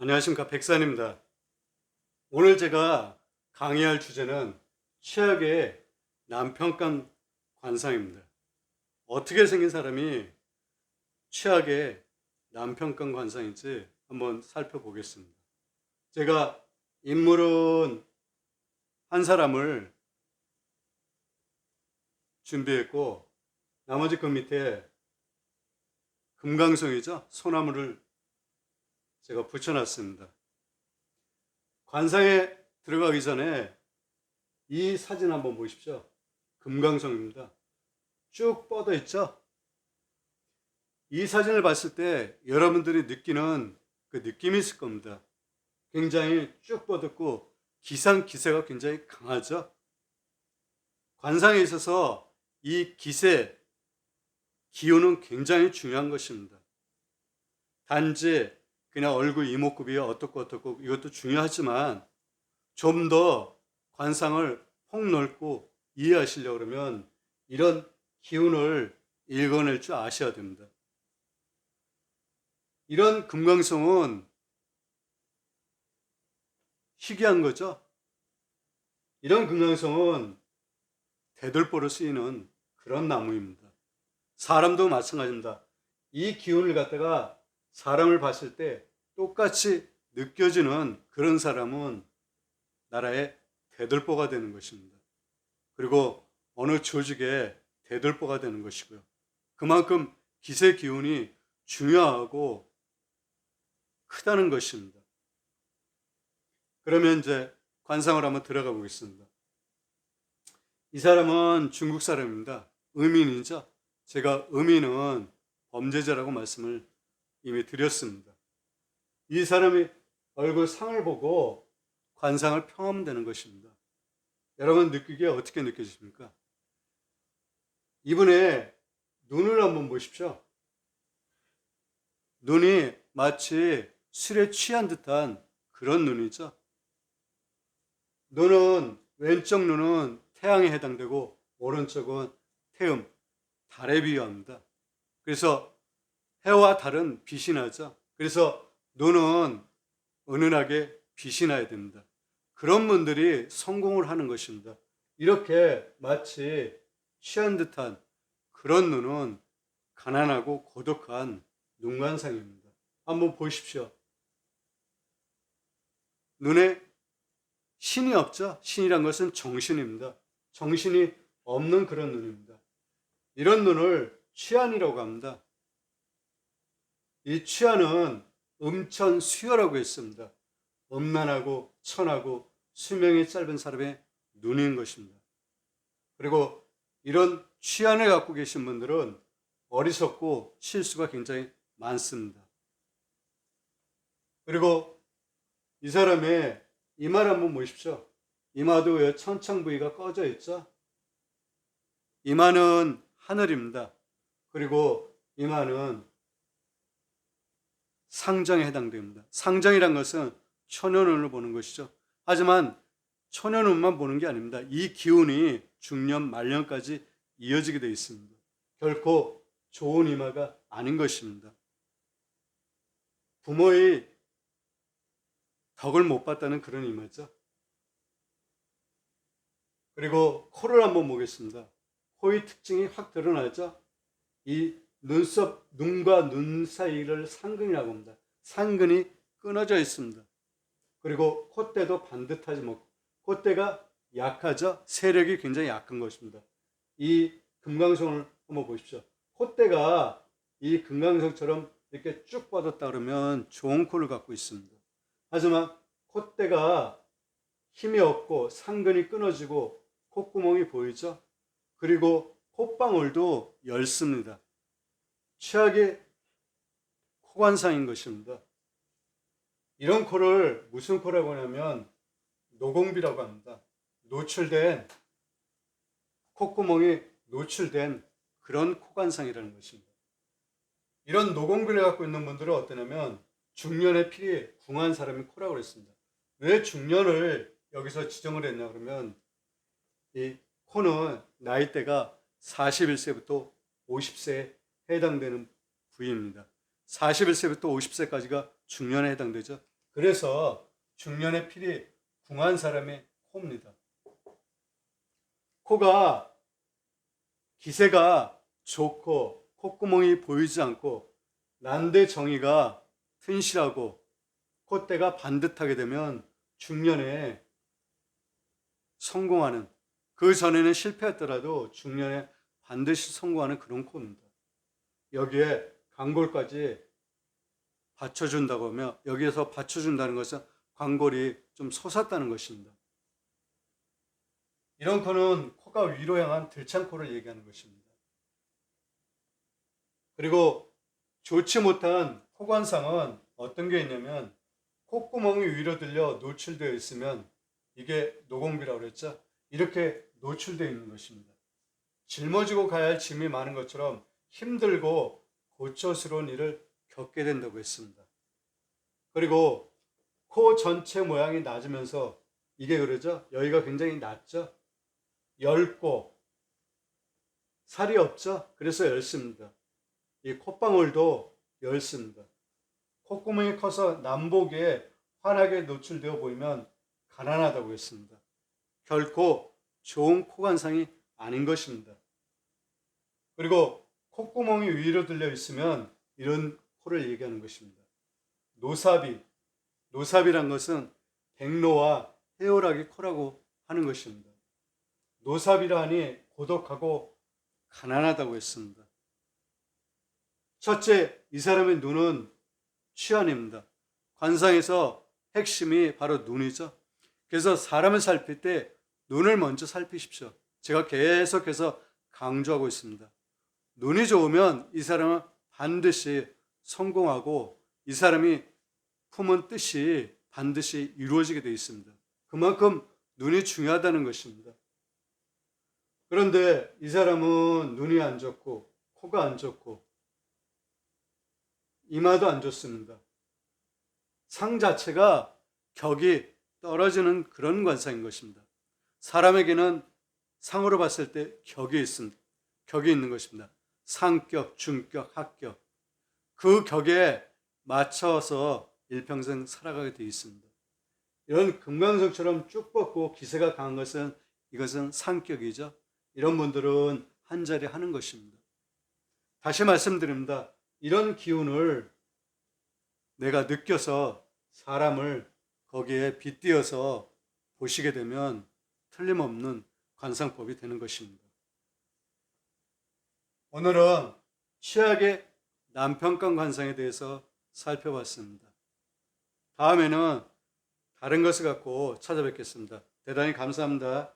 안녕하십니까 백산입니다. 오늘 제가 강의할 주제는 최악의 남편감 관상입니다. 어떻게 생긴 사람이 최악의 남편감 관상인지 한번 살펴보겠습니다. 제가 인물은 한 사람을 준비했고 나머지 그 밑에 금강성이죠 소나무를 제가 붙여놨습니다. 관상에 들어가기 전에 이 사진 한번 보십시오. 금강성입니다. 쭉 뻗어 있죠? 이 사진을 봤을 때 여러분들이 느끼는 그 느낌이 있을 겁니다. 굉장히 쭉 뻗었고 기상 기세가 굉장히 강하죠? 관상에 있어서 이 기세, 기운은 굉장히 중요한 것입니다. 단지 그냥 얼굴 이목구비 어떻고 어떻고 이것도 중요하지만 좀 더 관상을 폭넓고 이해하시려고 그러면 이런 기운을 읽어낼 줄 아셔야 됩니다. 이런 금강성은 희귀한 거죠. 이런 금강성은 대들보로 쓰이는 그런 나무입니다. 사람도 마찬가지입니다. 이 기운을 갖다가 사람을 봤을 때 똑같이 느껴지는 그런 사람은 나라의 대들보가 되는 것입니다. 그리고 어느 조직의 대들보가 되는 것이고요. 그만큼 기세 기운이 중요하고 크다는 것입니다. 그러면 이제 관상을 한번 들어가 보겠습니다. 이 사람은 중국 사람입니다. 의민이죠. 제가 의민은 범죄자라고 말씀을 이미 드렸습니다. 이 사람이 얼굴 상을 보고 관상을 평하면 되는 것입니다. 여러분 느끼기에 어떻게 느껴지십니까? 이분의 눈을 한번 보십시오. 눈이 마치 술에 취한 듯한 그런 눈이죠. 눈은 왼쪽 눈은 태양에 해당되고 오른쪽은 태음, 달에 비유합니다. 그래서 해와 달은 빛이 나죠. 그래서 눈은 은은하게 빛이 나야 됩니다. 그런 분들이 성공을 하는 것입니다. 이렇게 마치 취한 듯한 그런 눈은 가난하고 고독한 눈관상입니다. 한번 보십시오. 눈에 신이 없죠? 신이란 것은 정신입니다. 정신이 없는 그런 눈입니다. 이런 눈을 취한이라고 합니다. 이 취한은 음천 수혈라고 했습니다. 음란하고 천하고 수명이 짧은 사람의 눈인 것입니다. 그리고 이런 취한을 갖고 계신 분들은 어리석고 실수가 굉장히 많습니다. 그리고 이 사람의 이마를 한번 보십시오. 이마도 왜 천창 부위가 꺼져 있죠? 이마는 하늘입니다. 그리고 이마는 상정에 해당됩니다. 상정이란 것은 천연운을 보는 것이죠. 하지만 천연운만 보는 게 아닙니다. 이 기운이 중년 말년까지 이어지게 되어 있습니다. 결코 좋은 이마가 아닌 것입니다. 부모의 덕을 못 봤다는 그런 이마죠. 그리고 코를 한번 보겠습니다. 코의 특징이 확 드러나죠. 이 눈썹, 눈과 눈 사이를 상근이라고 합니다. 상근이 끊어져 있습니다. 그리고 콧대도 반듯하지 못, 콧대가 약하죠? 세력이 굉장히 약한 것입니다. 이 금강성을 한번 보십시오. 콧대가 이 금강성처럼 이렇게 쭉 뻗었다 그러면 좋은 코를 갖고 있습니다. 하지만 콧대가 힘이 없고 상근이 끊어지고 콧구멍이 보이죠? 그리고 콧방울도 얇습니다. 최악의 코관상인 것입니다. 이런 코를 무슨 코라고 하냐면 노공비라고 합니다. 노출된 콧구멍이 노출된 그런 코관상이라는 것입니다. 이런 노공비를 갖고 있는 분들은 어떠냐면 중년의 필이 궁한 사람이 코라고 그랬습니다. 왜 중년을 여기서 지정을 했냐 그러면 이 코는 나이대가 41세부터 50세에 해당되는 부위입니다. 41세부터 50세까지가 중년에 해당되죠. 그 그래서 중년의 필이 궁한 사람의 코입니다. 코가 기세가 좋고 콧구멍이 보이지 않고 난데 정의가 튼실하고 콧대가 반듯하게 되면 중년에 성공하는 그 전에는 실패했더라도 중년에 반드시 성공하는 그런 코입니다. 여기에 광골까지 받쳐준다고 하며 여기에서 받쳐준다는 것은 광골이 좀 솟았다는 것입니다. 이런 코는 코가 위로 향한 들창코를 얘기하는 것입니다. 그리고 좋지 못한 코관상은 어떤 게 있냐면 콧구멍이 위로 들려 노출되어 있으면 이게 노공비라고 그랬죠. 이렇게 노출되어 있는 것입니다. 짊어지고 가야 할 짐이 많은 것처럼 힘들고 고초스러운 일을 겪게 된다고 했습니다. 그리고 코 전체 모양이 낮으면서 이게 그러죠. 여기가 굉장히 낮죠. 얇고 살이 없죠. 그래서 얇습니다. 이 콧방울도 얇습니다. 콧구멍이 커서 남보기에 환하게 노출되어 보이면 가난하다고 했습니다. 결코 좋은 코관상이 아닌 것입니다. 그리고 콧구멍이 위로 들려 있으면 이런 코를 얘기하는 것입니다. 노사비, 노사비란 것은 백로와 해오라기 코라고 하는 것입니다. 노사비라 하니 고독하고 가난하다고 했습니다. 첫째, 이 사람의 눈은 취한입니다. 관상에서 핵심이 바로 눈이죠. 그래서 사람을 살필 때 눈을 먼저 살피십시오. 제가 계속해서 강조하고 있습니다. 눈이 좋으면 이 사람은 반드시 성공하고 이 사람이 품은 뜻이 반드시 이루어지게 되어 있습니다. 그만큼 눈이 중요하다는 것입니다. 그런데 이 사람은 눈이 안 좋고 코가 안 좋고 이마도 안 좋습니다. 상 자체가 격이 떨어지는 그런 관상인 것입니다. 사람에게는 상으로 봤을 때 격이 있습니다. 격이 있는 것입니다. 상격, 중격, 합격. 그 격에 맞춰서 일평생 살아가게 되어 있습니다. 이런 금강석처럼 쭉 뻗고 기세가 강한 것은 이것은 상격이죠. 이런 분들은 한 자리 하는 것입니다. 다시 말씀드립니다. 이런 기운을 내가 느껴서 사람을 거기에 빗대어서 보시게 되면 틀림없는 관상법이 되는 것입니다. 오늘은 취약의 남편간 관상에 대해서 살펴봤습니다. 다음에는 다른 것을 갖고 찾아뵙겠습니다. 대단히 감사합니다.